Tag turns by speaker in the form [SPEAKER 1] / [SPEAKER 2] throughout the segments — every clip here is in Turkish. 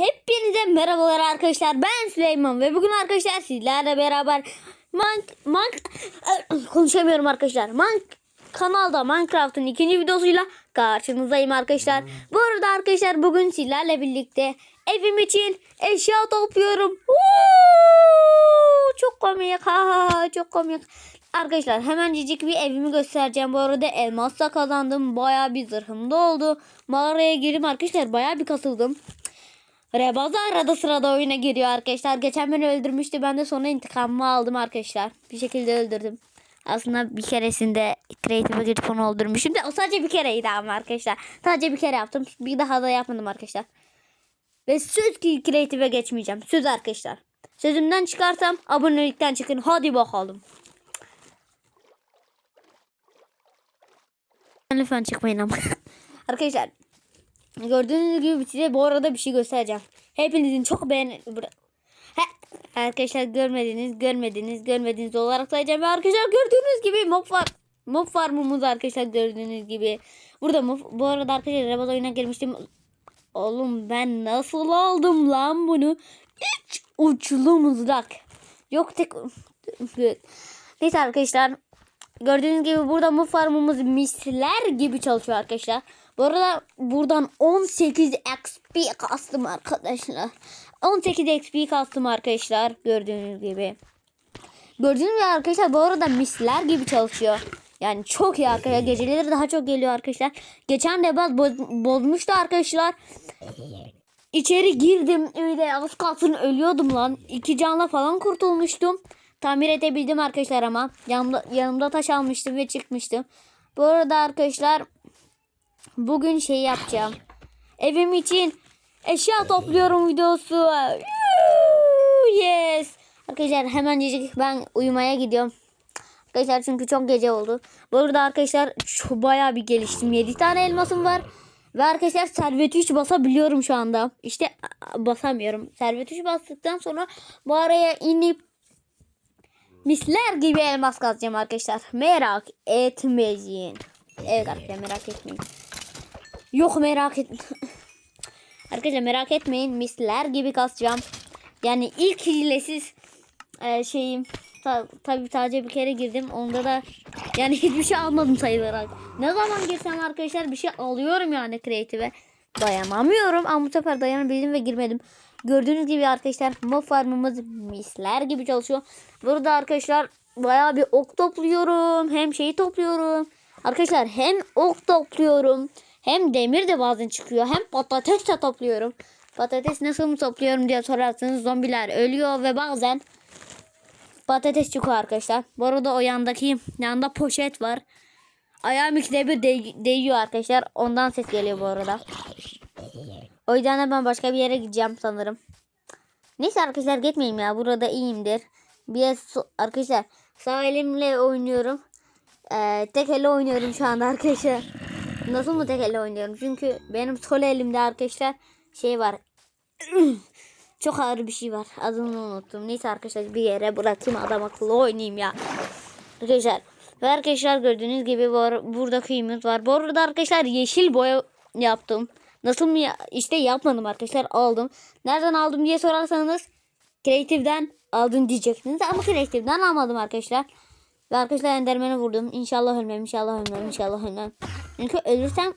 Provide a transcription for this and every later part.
[SPEAKER 1] Hepinize merhabalar arkadaşlar. Ben Süleyman ve bugün arkadaşlar sizlerle beraber Mank Mank konuşamıyorum arkadaşlar. Mank kanalda Minecraft'ın ikinci videosuyla karşınızdayım arkadaşlar. Bu arada arkadaşlar bugün sizlerle birlikte evim için eşya topluyorum. Çok komik. Ha, çok komik. Arkadaşlar hemen cicik bir evimi göstereceğim. Bu arada elmas da kazandım. Baya bir zırhım da oldu. Mağaraya girdim arkadaşlar. Baya bir kasıldım. Rebaz da arada sırada oyuna giriyor arkadaşlar. Geçen beni öldürmüştü. Ben de sonra intikamımı aldım arkadaşlar. Bir şekilde öldürdüm. Aslında bir keresinde Creative'e gidip onu öldürmüşüm de o sadece bir kereydi ama arkadaşlar. Sadece bir kere yaptım. Bir daha da yapmadım arkadaşlar. Ve söz ki Creative'e geçmeyeceğim. Söz arkadaşlar. Sözümden çıkarsam abonelikten çıkın. Hadi bakalım. Lütfen çıkmayın ama. arkadaşlar Gördüğünüz gibi size bu arada bir şey göstereceğim. Hepinizin çok beğen... He, arkadaşlar görmediniz, görmediniz, görmediniz olarak sayacağım. Ve arkadaşlar gördüğünüz gibi mob var. Mob farmımız arkadaşlar gördüğünüz gibi. Burada mob, bu arada arkadaşlar Rebaz oyuna girmiştim. Oğlum ben nasıl aldım lan bunu? Üç uçlu mızrak. Yok tek... Neyse arkadaşlar. Gördüğünüz gibi burada mob farmımız misler gibi çalışıyor arkadaşlar. Bu buradan 18 XP kastım arkadaşlar. 18 XP kastım arkadaşlar. Gördüğünüz gibi. Gördüğünüz gibi arkadaşlar bu arada misler gibi çalışıyor. Yani çok iyi arkadaşlar. Geceleri daha çok geliyor arkadaşlar. Geçen de ben boz, bozmuştu arkadaşlar. İçeri girdim. Öyle az kalsın ölüyordum lan. İki canla falan kurtulmuştum. Tamir edebildim arkadaşlar ama. Yanımda, yanımda taş almıştım ve çıkmıştım. Bu arada arkadaşlar Bugün şey yapacağım. Evim için eşya topluyorum videosu. Yes. Arkadaşlar hemencik ben uyumaya gidiyorum. Arkadaşlar çünkü çok gece oldu. Bu arada arkadaşlar şu bayağı bir geliştim. 7 tane elmasım var. Ve arkadaşlar servet 3 basabiliyorum şu anda. İşte basamıyorum. Servet 3 bastıktan sonra bu araya inip misler gibi elmas kazacağım arkadaşlar. Merak etmeyin. Evet arkadaşlar merak etmeyin. Yok merak et. Arkadaşlar merak etmeyin. Misler gibi kasacağım. Yani ilk hilesiz e, şeyim. Ta, tabii sadece bir kere girdim. Onda da yani hiçbir şey almadım sayılarak. Ne zaman girsem arkadaşlar bir şey alıyorum yani kreative. Dayanamıyorum ama bu sefer dayanabildim ve girmedim. Gördüğünüz gibi arkadaşlar mob farmımız misler gibi çalışıyor. Burada arkadaşlar bayağı bir ok topluyorum. Hem şeyi topluyorum. Arkadaşlar hem ok topluyorum. Hem demir de bazen çıkıyor. Hem patates de topluyorum. Patates nasıl mı topluyorum diye sorarsanız zombiler ölüyor ve bazen patates çıkıyor arkadaşlar. Bu arada o yandaki yanda poşet var. Ayağım ikide bir değ- değiyor arkadaşlar. Ondan ses geliyor bu arada. O yüzden de ben başka bir yere gideceğim sanırım. Neyse arkadaşlar gitmeyeyim ya. Burada iyiyimdir. Bir so- arkadaşlar sağ elimle oynuyorum. Ee, tek elle oynuyorum şu anda arkadaşlar. Nasıl mı tek elle oynuyorum? Çünkü benim sol elimde arkadaşlar şey var. Çok ağır bir şey var. Adını unuttum. Neyse arkadaşlar bir yere bırakayım adam akıllı oynayayım ya. Arkadaşlar ve arkadaşlar gördüğünüz gibi bu ar- burada kıyımız var. Bu arada arkadaşlar yeşil boya yaptım. Nasıl mı ya? İşte yapmadım arkadaşlar aldım. Nereden aldım diye sorarsanız Creative'den aldım diyeceksiniz ama Creative'den almadım arkadaşlar. Ve arkadaşlar Enderman'ı vurdum. İnşallah ölmem, inşallah ölmem, inşallah ölmem. Çünkü ölürsem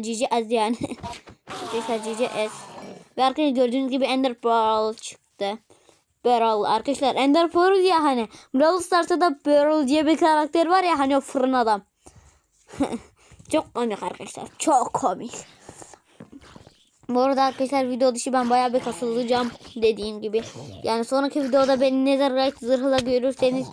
[SPEAKER 1] cici ez yani. arkadaşlar cici ez. Ve arkadaşlar gördüğünüz gibi Ender Pearl çıktı. Pearl arkadaşlar Ender Pearl ya hani Brawl Stars'ta da Pearl diye bir karakter var ya hani o fırın adam. çok komik arkadaşlar. Çok komik. Bu arada arkadaşlar video dışı ben bayağı bir kasılacağım dediğim gibi. Yani sonraki videoda beni Netherite zırhla görürseniz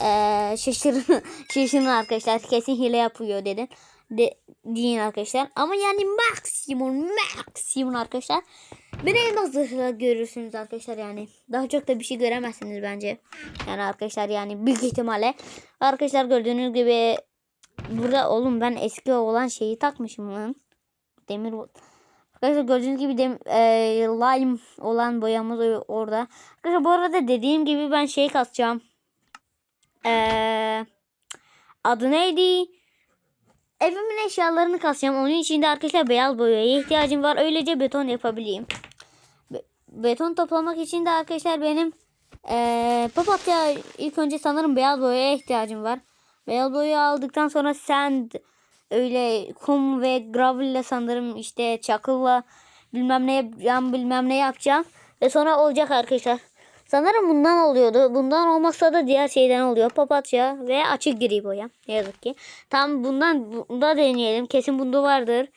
[SPEAKER 1] eee şaşırın, şaşırın arkadaşlar. Kesin hile yapıyor dedin. De, deyin arkadaşlar. Ama yani maksimum maksimum arkadaşlar. Beni elmas zırhla görürsünüz arkadaşlar yani. Daha çok da bir şey göremezsiniz bence. Yani arkadaşlar yani büyük ihtimalle. Arkadaşlar gördüğünüz gibi burada oğlum ben eski olan şeyi takmışım lan. Demir Arkadaşlar gördüğünüz gibi dem, e, lime olan boyamız orada. Arkadaşlar bu arada dediğim gibi ben şey kasacağım. Eee adı neydi? Evimin eşyalarını kasacağım. Onun için de arkadaşlar beyaz boyaya ihtiyacım var. Öylece beton yapabileyim. beton toplamak için de arkadaşlar benim eee papatya ilk önce sanırım beyaz boyaya ihtiyacım var. Beyaz boyayı aldıktan sonra sand öyle kum ve gravel ile sanırım işte çakılla bilmem ne yapacağım bilmem ne yapacağım. Ve sonra olacak arkadaşlar. Sanırım bundan oluyordu. Bundan olmazsa da diğer şeyden oluyor. Papatya ve açık gri boya. Ne yazık ki. Tam bundan bunda deneyelim. Kesin bunda vardır.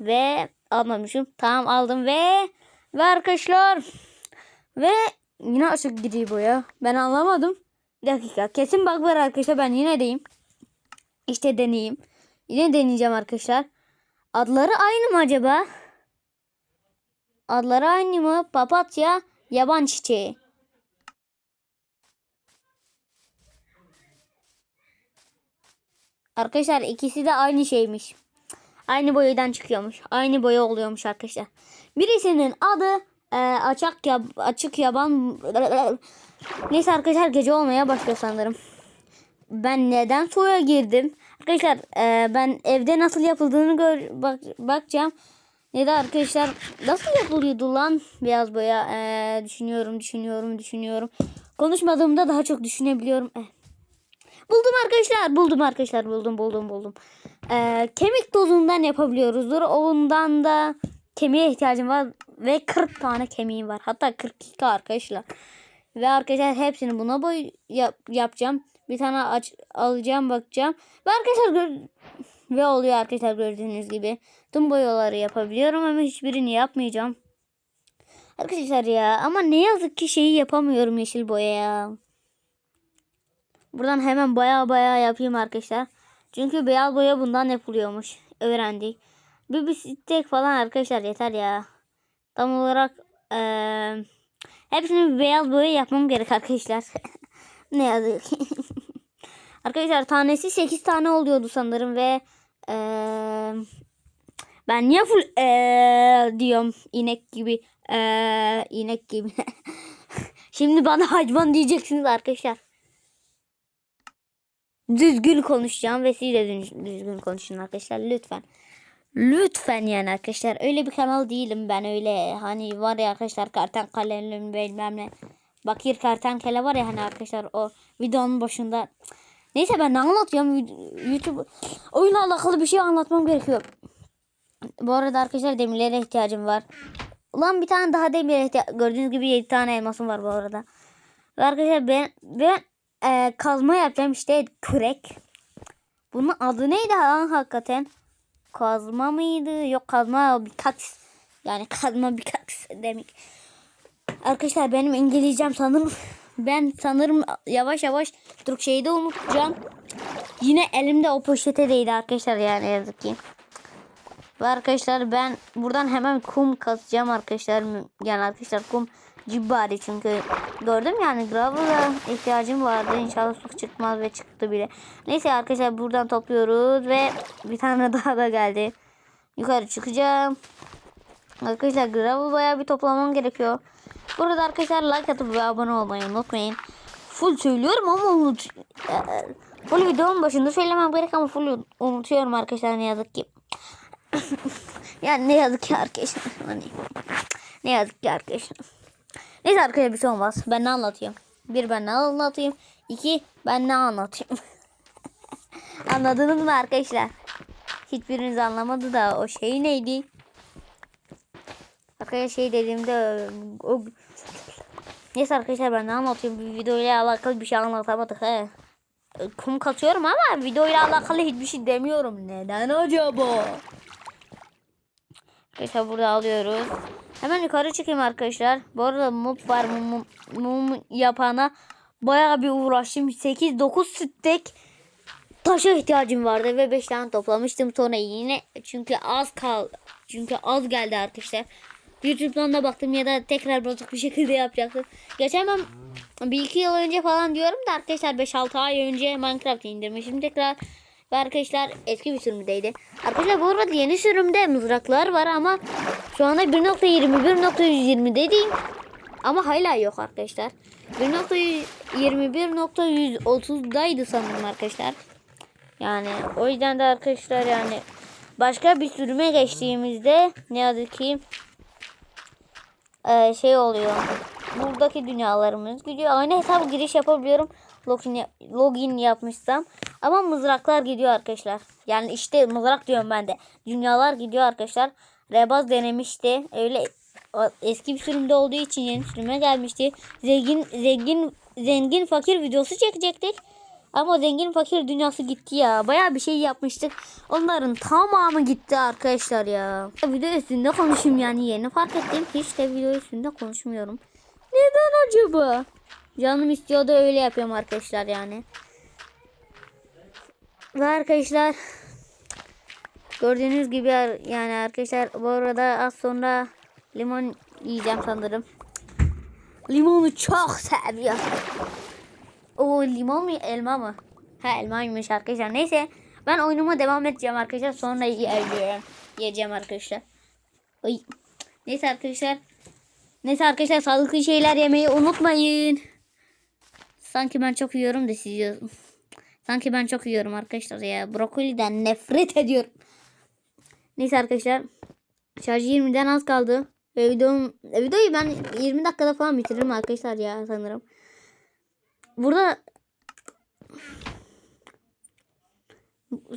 [SPEAKER 1] Ve almamışım. Tamam aldım ve ve arkadaşlar ve yine açık gri boya. Ben anlamadım. Bir dakika. Kesin bug var arkadaşlar. Ben yine deyim. İşte deneyeyim. Yine deneyeceğim arkadaşlar. Adları aynı mı acaba? Adları aynı mı? Papatya, yaban çiçeği. Arkadaşlar ikisi de aynı şeymiş. Aynı boyadan çıkıyormuş. Aynı boya oluyormuş arkadaşlar. Birisinin adı e, açık yab açık yaban Neyse arkadaşlar gece olmaya başlıyor sanırım. Ben neden suya girdim? Arkadaşlar e, ben evde nasıl yapıldığını gör bak bakacağım. Ne de arkadaşlar nasıl yapılıyordu lan beyaz boya? E, düşünüyorum, düşünüyorum, düşünüyorum. Konuşmadığımda daha çok düşünebiliyorum. Eh. Buldum arkadaşlar. Buldum arkadaşlar. Buldum buldum buldum. Ee, kemik tozundan yapabiliyoruzdur. Ondan da kemiğe ihtiyacım var. Ve 40 tane kemiğim var. Hatta 42 arkadaşlar. Ve arkadaşlar hepsini buna boy yap, yapacağım. Bir tane aç, alacağım bakacağım. Ve arkadaşlar ve oluyor arkadaşlar gördüğünüz gibi. Tüm boyaları yapabiliyorum ama hiçbirini yapmayacağım. Arkadaşlar ya ama ne yazık ki şeyi yapamıyorum yeşil boya ya. Buradan hemen baya baya yapayım arkadaşlar. Çünkü beyaz boya bundan yapılıyormuş. Öğrendik. Bir bisiklet falan arkadaşlar yeter ya. Tam olarak eee hepsini beyaz boya yapmam gerek arkadaşlar. ne yazık arkadaşlar tanesi 8 tane oluyordu sanırım ve eee ben niye full eee diyorum inek gibi eee inek gibi. Şimdi bana hayvan diyeceksiniz arkadaşlar düzgün konuşacağım ve siz de düz- düzgün konuşun arkadaşlar lütfen. Lütfen yani arkadaşlar öyle bir kanal değilim ben öyle hani var ya arkadaşlar kertenkelenin bilmem ne. Bakir kertenkele var ya hani arkadaşlar o videonun başında. Neyse ben ne anlatıyorum YouTube oyunla alakalı bir şey anlatmam gerekiyor. Bu arada arkadaşlar demirlere ihtiyacım var. Ulan bir tane daha demir ihtiya- gördüğünüz gibi 7 tane elmasım var bu arada. Ve arkadaşlar ben ben e, kazma yapacağım işte kürek. Bunun adı neydi lan hakikaten? Kazma mıydı? Yok kazma birkaç. Yani kazma birkaç demek. Arkadaşlar benim İngilizcem sanırım ben sanırım yavaş yavaş Türkçeyi de unutacağım. Yine elimde o poşete değdi arkadaşlar yani yazık ki. Ve arkadaşlar ben buradan hemen kum kazacağım arkadaşlar. Yani arkadaşlar kum cibbari çünkü gördüm yani gravel'a ihtiyacım vardı. İnşallah su çıkmaz ve çıktı bile. Neyse arkadaşlar buradan topluyoruz ve bir tane daha da geldi. Yukarı çıkacağım. Arkadaşlar gravel bayağı bir toplamam gerekiyor. Burada arkadaşlar like atıp ve abone olmayı unutmayın. Full söylüyorum ama unut. Full videonun başında söylemem gerek ama full unutuyorum arkadaşlar ne yazık ki. yani ne yazık ki arkadaşlar. Hani, ne yazık ki arkadaşlar. Neyse arkadaşlar bir şey olmaz. Ben ne anlatıyorum? Bir ben ne anlatayım. İki ben ne anlatayım. Anladınız mı arkadaşlar? Hiçbiriniz anlamadı da o şey neydi? Arkadaşlar şey dediğimde o... Neyse arkadaşlar ben ne anlatıyorum? Bir videoyla alakalı bir şey anlatamadık he. Kum katıyorum ama videoyla alakalı hiçbir şey demiyorum. Neden acaba? Arkadaşlar burada alıyoruz. Hemen yukarı çıkayım arkadaşlar. Bu arada mum var. Mum, mum yapana bayağı bir uğraştım. 8-9 stek taşa ihtiyacım vardı ve 5 tane toplamıştım. Sonra yine çünkü az kal çünkü az geldi arkadaşlar. YouTube'dan da baktım ya da tekrar bozuk bir şekilde yapacaktım. Geçen ben bir iki yıl önce falan diyorum da arkadaşlar 5-6 ay önce Minecraft indirmişim tekrar. Ve arkadaşlar eski bir sürümdeydi. Arkadaşlar bu arada yeni sürümde mızraklar var ama şu anda 1.20 dediğim ama hala yok arkadaşlar. 1.21.130'daydı sanırım arkadaşlar. Yani o yüzden de arkadaşlar yani başka bir sürüme geçtiğimizde ne yazık ki e, şey oluyor. Buradaki dünyalarımız gidiyor. Aynı hesaba giriş yapabiliyorum. Login, login yapmışsam. Ama mızraklar gidiyor arkadaşlar. Yani işte mızrak diyorum ben de. Dünyalar gidiyor arkadaşlar. Rebaz denemişti. Öyle eski bir sürümde olduğu için yeni sürüme gelmişti. Zengin zengin zengin fakir videosu çekecektik. Ama zengin fakir dünyası gitti ya. Bayağı bir şey yapmıştık. Onların tamamı gitti arkadaşlar ya. Video üstünde konuşayım yani yeni fark ettim. Hiç de video üstünde konuşmuyorum. Neden acaba? Canım istiyor da öyle yapıyorum arkadaşlar yani. Ve arkadaşlar gördüğünüz gibi yani arkadaşlar bu arada az sonra limon yiyeceğim sanırım. Limonu çok seviyorum. O limon mu elma mı? Ha elmaymış arkadaşlar. Neyse ben oyunuma devam edeceğim arkadaşlar. Sonra yiyeceğim. Yiyeceğim arkadaşlar. Ay. Neyse arkadaşlar. Neyse arkadaşlar sağlıklı şeyler yemeyi unutmayın. Sanki ben çok yiyorum da siz yiyorsunuz. Sanki ben çok yiyorum arkadaşlar ya. Brokoliden nefret ediyorum. Neyse arkadaşlar. Şarjı 20'den az kaldı. Ve videom, e, videoyu ben 20 dakikada falan bitiririm arkadaşlar ya sanırım. Burada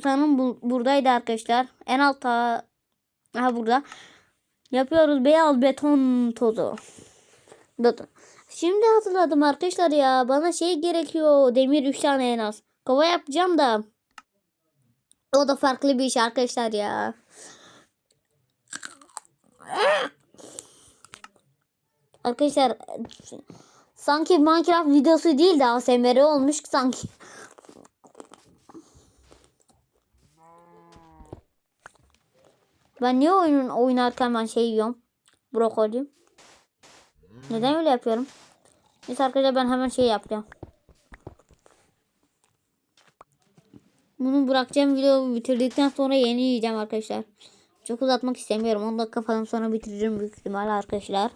[SPEAKER 1] sanırım bu, buradaydı arkadaşlar. En altta ha burada. Yapıyoruz beyaz beton tozu. Beton. Şimdi hatırladım arkadaşlar ya. Bana şey gerekiyor. Demir 3 tane en az. Kova yapacağım da. O da farklı bir iş arkadaşlar ya. Arkadaşlar sanki Minecraft videosu değil de ASMR olmuş sanki. Ben niye oyun oynarken ben şey yiyorum? Brokoli. Neden öyle yapıyorum? Neyse arkadaşlar ben hemen şey yapacağım. Bunu bırakacağım videoyu bitirdikten sonra yeni yiyeceğim arkadaşlar. Çok uzatmak istemiyorum. 10 dakika falan sonra bitiririm büyük ihtimalle arkadaşlar.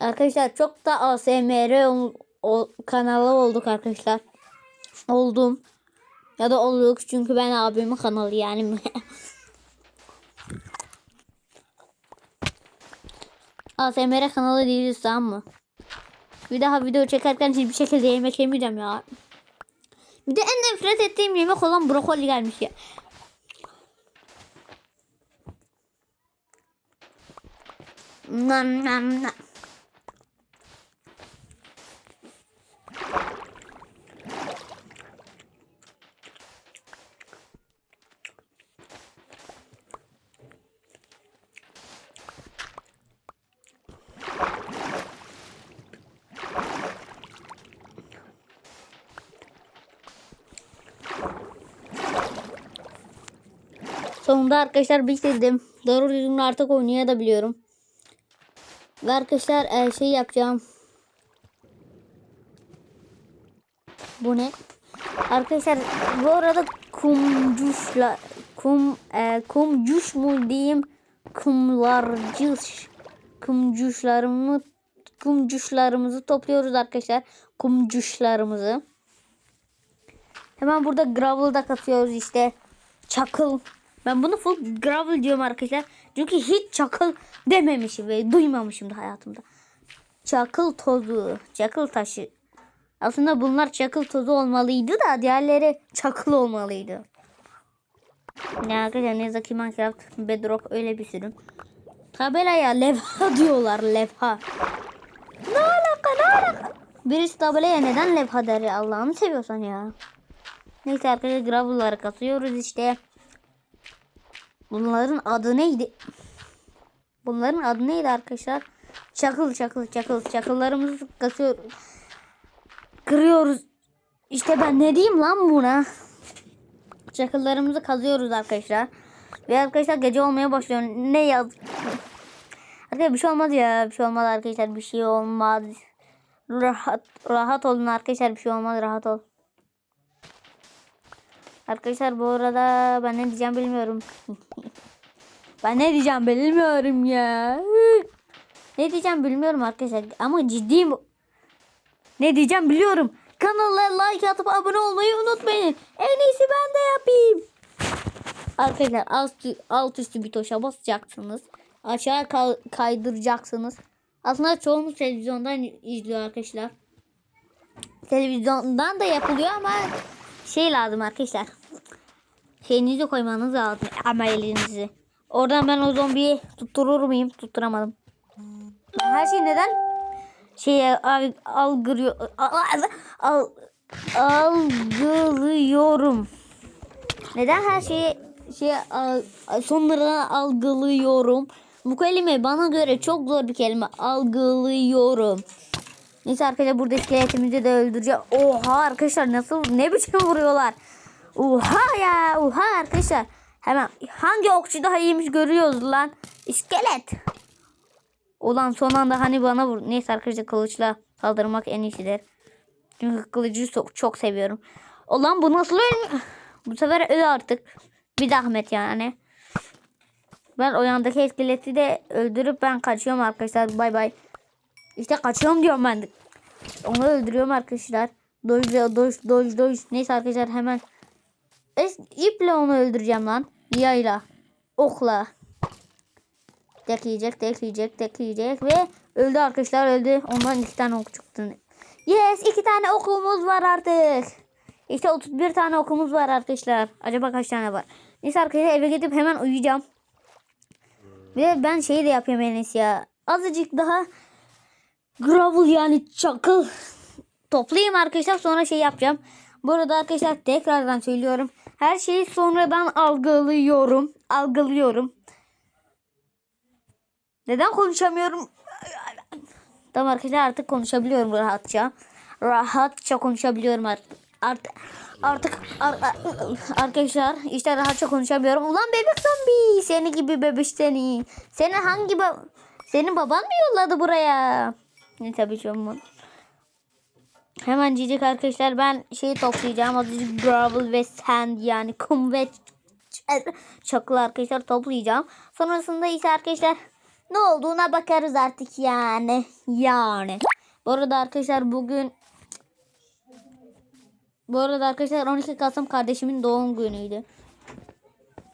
[SPEAKER 1] Arkadaşlar çok da ASMR ol- o, kanalı olduk arkadaşlar. Oldum. Ya da olduk çünkü ben abimin kanalı yani. ASMR kanalı değiliz tamam mı? Bir daha video çekerken hiçbir şekilde yemek yemeyeceğim ya. Bir de en nefret ettiğim yemek olan brokoli gelmiş ya. Nam nam nam. Sonunda arkadaşlar bitirdim. Doğru düzgün artık oynayabiliyorum. Ve arkadaşlar e, şey yapacağım. Bu ne? Arkadaşlar bu arada kumcuşla kum e, kumcuş mu diyeyim kumlarcış kumcuşlarımı kumcuşlarımızı topluyoruz arkadaşlar. Kumcuşlarımızı. Hemen burada gravel'da katıyoruz işte. Çakıl. Ben bunu full gravel diyorum arkadaşlar. Çünkü hiç çakıl dememişim ve duymamışım da hayatımda. Çakıl tozu, çakıl taşı. Aslında bunlar çakıl tozu olmalıydı da diğerleri çakıl olmalıydı. Ne arkadaşlar ne yazık ki Minecraft Bedrock öyle bir sürüm. Tabelaya levha diyorlar levha. Ne alaka ne alaka? Birisi tabelaya neden levha der Allah'ını seviyorsan ya. Neyse arkadaşlar gravel'ları katıyoruz işte. Bunların adı neydi? Bunların adı neydi arkadaşlar? Çakıl çakıl çakıl çakıllarımızı kasıyoruz. Kırıyoruz. İşte ben ne diyeyim lan buna? Çakıllarımızı kazıyoruz arkadaşlar. Ve arkadaşlar gece olmaya başlıyor. Ne yaz? Arkadaşlar bir şey olmaz ya. Bir şey olmaz arkadaşlar. Bir şey olmaz. Rahat rahat olun arkadaşlar. Bir şey olmaz. Rahat ol. Arkadaşlar bu arada ben ne diyeceğim bilmiyorum. ben ne diyeceğim bilmiyorum ya. Ne diyeceğim bilmiyorum arkadaşlar ama ciddiyim. Ne diyeceğim biliyorum. Kanala like atıp abone olmayı unutmayın. En iyisi ben de yapayım. Arkadaşlar alt, alt üstü bir tuşa basacaksınız. Aşağı ka- kaydıracaksınız. Aslında çoğunuz televizyondan izliyor arkadaşlar. Televizyondan da yapılıyor ama şey lazım arkadaşlar. Şeyinizi koymanız lazım ama elinizi. Oradan ben o zombiyi tutturur muyum? Tutturamadım. Her şey neden şeye al, algılıyor al, al, algılıyorum. Neden her şeyi şey al, sonlara algılıyorum? Bu kelime bana göre çok zor bir kelime. Algılıyorum. Neyse arkadaşlar burada iskeletimizi de öldüreceğim. Oha arkadaşlar nasıl ne biçim vuruyorlar. Oha ya oha arkadaşlar. Hemen hangi okçu daha iyiymiş görüyoruz lan. İskelet. Ulan son anda hani bana vur. Neyse arkadaşlar kılıçla saldırmak en iyisidir. Çünkü kılıcı çok, çok seviyorum. Ulan bu nasıl ölmüyor? Bu sefer öl artık. Bir zahmet yani. Ben o yandaki iskeleti de öldürüp ben kaçıyorum arkadaşlar. Bay bay. İşte kaçıyorum diyorum ben. Onu öldürüyorum arkadaşlar. Doj doj doj doj. Neyse arkadaşlar hemen iple onu öldüreceğim lan. Yayla. Okla. Tek yiyecek, tek yiyecek, tek yiyecek ve öldü arkadaşlar öldü. Ondan iki tane ok çıktı. Yes iki tane okumuz var artık. İşte 31 tane okumuz var arkadaşlar. Acaba kaç tane var? Neyse arkadaşlar eve gidip hemen uyuyacağım. Ve ben şeyi de yapayım en iyisi ya. Azıcık daha gravel yani çakıl toplayayım arkadaşlar sonra şey yapacağım. Bu arada arkadaşlar tekrardan söylüyorum. Her şeyi sonradan algılıyorum. Algılıyorum. Neden konuşamıyorum? Tamam arkadaşlar artık konuşabiliyorum rahatça. Rahatça konuşabiliyorum artık. Artık artık ar- ar- arkadaşlar işte rahatça konuşabiliyorum. Ulan bebek zombi seni gibi bebiş seni. Seni hangi ba- senin baban mı yolladı buraya? Ne tabii ki. Hemen cicik arkadaşlar ben şeyi toplayacağım. Azıcık gravel ve sand yani kum ve çakıl arkadaşlar toplayacağım. Sonrasında ise arkadaşlar ne olduğuna bakarız artık yani. Yani. Bu arada arkadaşlar bugün bu arada arkadaşlar 12 Kasım kardeşimin doğum günüydü.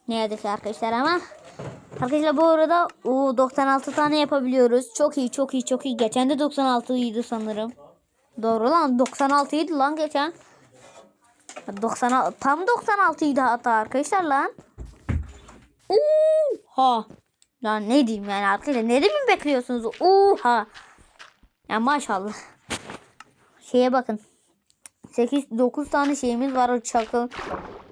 [SPEAKER 1] Ne yazık arkadaşlar ama Arkadaşlar bu arada o 96 tane yapabiliyoruz. Çok iyi çok iyi çok iyi. Geçen de 96 idi sanırım. Doğru lan 96 idi lan geçen. 96 tam 96 idi hatta arkadaşlar lan. Oha. Lan ne diyeyim yani arkadaşlar ne mi bekliyorsunuz? Oha. Ya maşallah. Şeye bakın. 8 9 tane şeyimiz var o çakıl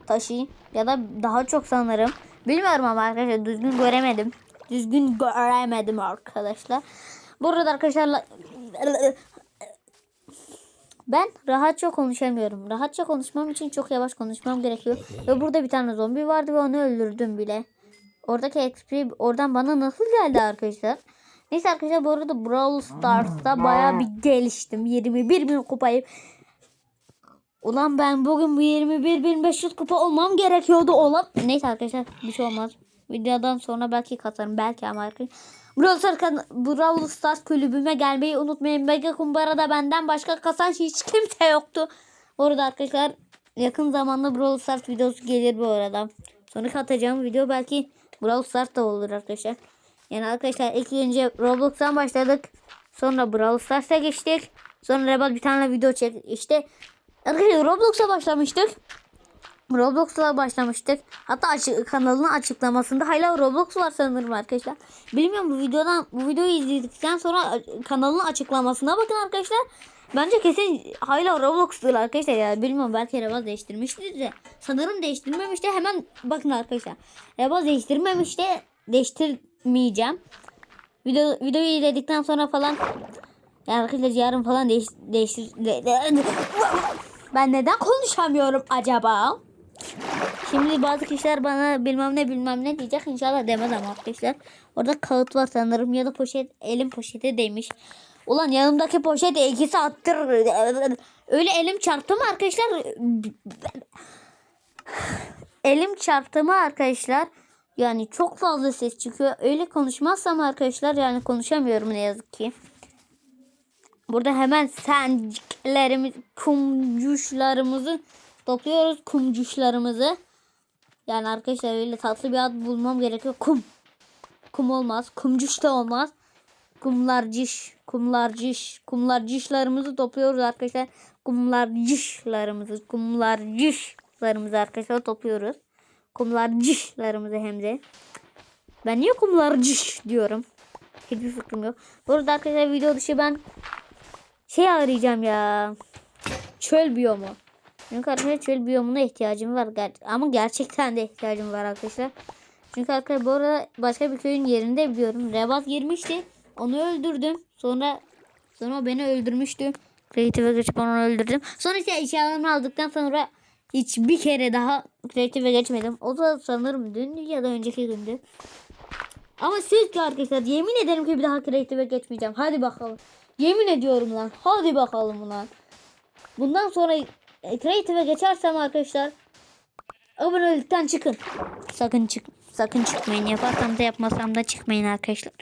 [SPEAKER 1] taşı ya da daha çok sanırım. Bilmiyorum ama arkadaşlar düzgün göremedim. Düzgün göremedim arkadaşlar. Burada arkadaşlar ben rahatça konuşamıyorum. Rahatça konuşmam için çok yavaş konuşmam gerekiyor. Ve burada bir tane zombi vardı ve onu öldürdüm bile. Oradaki XP oradan bana nasıl geldi arkadaşlar? Neyse arkadaşlar bu arada Brawl Stars'ta baya bir geliştim. 21 bin kupayı. Ulan ben bugün bu 21.500 kupa olmam gerekiyordu. Olan Neyse arkadaşlar bir şey olmaz. Videodan sonra belki katarım. Belki ama. Brawl Stars, Brawl Stars kulübüme gelmeyi unutmayın. Mega Kumbara'da benden başka kasan hiç kimse yoktu. Bu arada arkadaşlar yakın zamanda Brawl Stars videosu gelir bu arada. Sonra atacağım video belki Brawl Stars da olur arkadaşlar. Yani arkadaşlar ilk önce Roblox'tan başladık. Sonra Brawl Stars'a geçtik. Sonra Rebel bir tane video çek. İşte arkadaşlar Roblox'a başlamıştık. Roblox'la başlamıştık. Hatta açık, kanalın açıklamasında hala Roblox var sanırım arkadaşlar. Bilmiyorum bu videodan bu videoyu izledikten sonra kanalın açıklamasına bakın arkadaşlar. Bence kesin hala Roblox'tur arkadaşlar ya. Bilmiyorum belki Rebaz değiştirmiştir de. Sanırım değiştirmemişti. Hemen bakın arkadaşlar. Rebaz değiştirmemişti. Değiştirmeyeceğim. Video, videoyu izledikten sonra falan yani arkadaşlar yarın falan değiş, değiştir... de- de- ben neden konuşamıyorum acaba? Şimdi bazı kişiler bana bilmem ne bilmem ne diyecek. İnşallah demez ama arkadaşlar. Orada kağıt var sanırım ya da poşet. Elim poşete değmiş. Ulan yanımdaki poşet iki saattir öyle elim çarptı mı arkadaşlar? Elim çarptı mı arkadaşlar? Yani çok fazla ses çıkıyor. Öyle konuşmazsam arkadaşlar yani konuşamıyorum ne yazık ki. Burada hemen sendiklerimiz, kumcuşlarımızı topluyoruz. Kumcuşlarımızı. Yani arkadaşlar öyle tatlı bir ad bulmam gerekiyor. Kum. Kum olmaz. Kumcuş da olmaz. Kumlarciş. Kumlarciş. Kumlarcişlarımızı topluyoruz arkadaşlar. Kumlarcişlarımızı. Kumlarcişlarımızı arkadaşlar topluyoruz. Kumlarcişlarımızı hem de. Ben niye kumlarciş diyorum? Hiçbir fikrim yok. Burada arkadaşlar video dışı ben şey arayacağım ya. Çöl biyomu. Çünkü arkadaşlar çöl biyomuna ihtiyacım var. Ama gerçekten de ihtiyacım var arkadaşlar. Çünkü arkadaşlar bu arada başka bir köyün yerinde biliyorum. Rebaz girmişti. Onu öldürdüm. Sonra sonra beni öldürmüştü. Kreatife geçip onu öldürdüm. Sonra işte eşyalarımı aldıktan sonra hiçbir kere daha kreatife geçmedim. O da sanırım dün ya da önceki gündü. Ama ki arkadaşlar yemin ederim ki bir daha kreatife geçmeyeceğim. Hadi bakalım. Yemin ediyorum lan. Hadi bakalım lan. Bundan sonra e, kreatife geçersem arkadaşlar abonelikten çıkın. Sakın çık sakın çıkmayın. Yaparsam da yapmasam da çıkmayın arkadaşlar.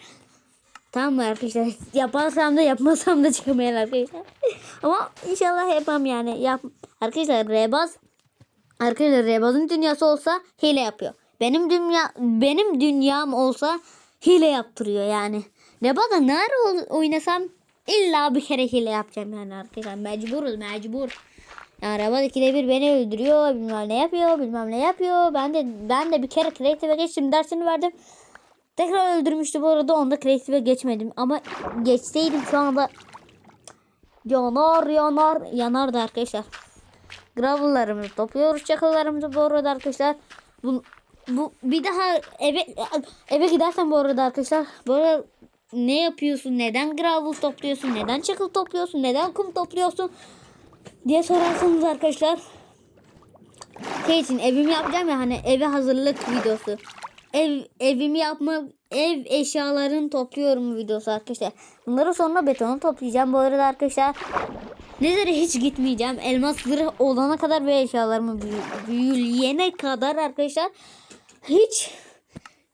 [SPEAKER 1] Tamam mı arkadaşlar? Yaparsam da yapmasam da çıkmayın arkadaşlar. Ama inşallah yapam yani. Yap. Arkadaşlar Rebaz Arkadaşlar Rebaz'ın dünyası olsa hile yapıyor. Benim dünya benim dünyam olsa hile yaptırıyor yani. Rebaz'a nerede oynasam illa bir kere hile yapacağım yani arkadaşlar. Mecburuz mecbur. Rebaz ikide bir beni öldürüyor. Bilmem ne yapıyor. Bilmem ne yapıyor. Ben de ben de bir kere kreatife geçtim dersini verdim. Tekrar öldürmüştü bu arada. Onda kreatife geçmedim. Ama geçseydim şu anda yanar yanar yanardı arkadaşlar. Gravel'larımızı topluyoruz. Çakıllarımızı bu arada arkadaşlar. Bu, bu bir daha eve eve gidersen bu arada arkadaşlar. Arada ne yapıyorsun? Neden gravel topluyorsun? Neden çakıl topluyorsun? Neden kum topluyorsun? Diye sorarsanız arkadaşlar. Şey için evimi yapacağım ya hani eve hazırlık videosu. Ev evimi yapma ev eşyalarını topluyorum videosu arkadaşlar. Bunları sonra betonu toplayacağım bu arada arkadaşlar. Nezere hiç gitmeyeceğim. Elmas zırh olana kadar ve eşyalarımı büyü- büyüleyene kadar arkadaşlar hiç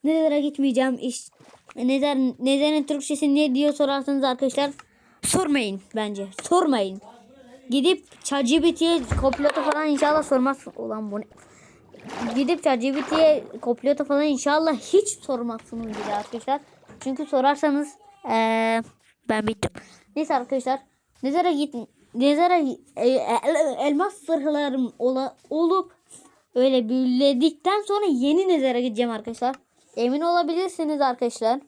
[SPEAKER 1] Nezere gitmeyeceğim. İş, neden nedenin Türkçesi ne diyor sorarsanız arkadaşlar sormayın bence. Sormayın. Gidip ChatGPT'ye kopilota falan inşallah sormaz. Ulan bu ne? Gidip ChatGPT'ye kopilota falan inşallah hiç sormazsınız bile arkadaşlar. Çünkü sorarsanız eee, ben bittim. Neyse arkadaşlar. Nezere git Nezere e, e, elmas zırhlarım ola, olup öyle büyüledikten sonra yeni Nezere gideceğim arkadaşlar. Emin olabilirsiniz arkadaşlar.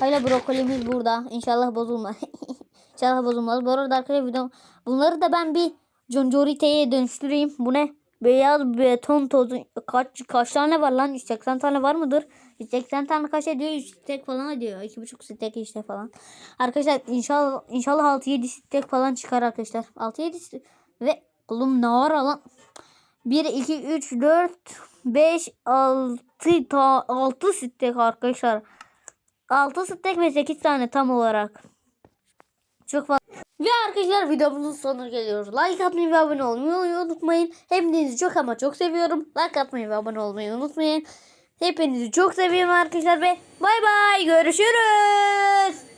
[SPEAKER 1] Hala brokolimiz burada. İnşallah bozulmaz. İnşallah bozulmaz. Bu arada arkadaşlar video bunları da ben bir Conjorite'ye dönüştüreyim. Bu ne? Beyaz beton tozu. Kaç kaç tane var lan? 180 tane var mıdır? 180 tane kaç ediyor? 3 stek falan ediyor. 2,5 stek işte falan. Arkadaşlar inşallah inşallah 6-7 stek falan çıkar arkadaşlar. 6-7 stek. Ve oğlum ne var lan? 1, 2, 3, 4, 5, 6, ta, 6 stek arkadaşlar. 6 stek ve 8 tane tam olarak. Çok fazla. Ve arkadaşlar videomuzun sonuna geliyoruz. Like atmayı ve abone olmayı unutmayın. Hepinizi çok ama çok seviyorum. Like atmayı ve abone olmayı unutmayın. Hepinizi çok seviyorum arkadaşlar ve bay bay görüşürüz.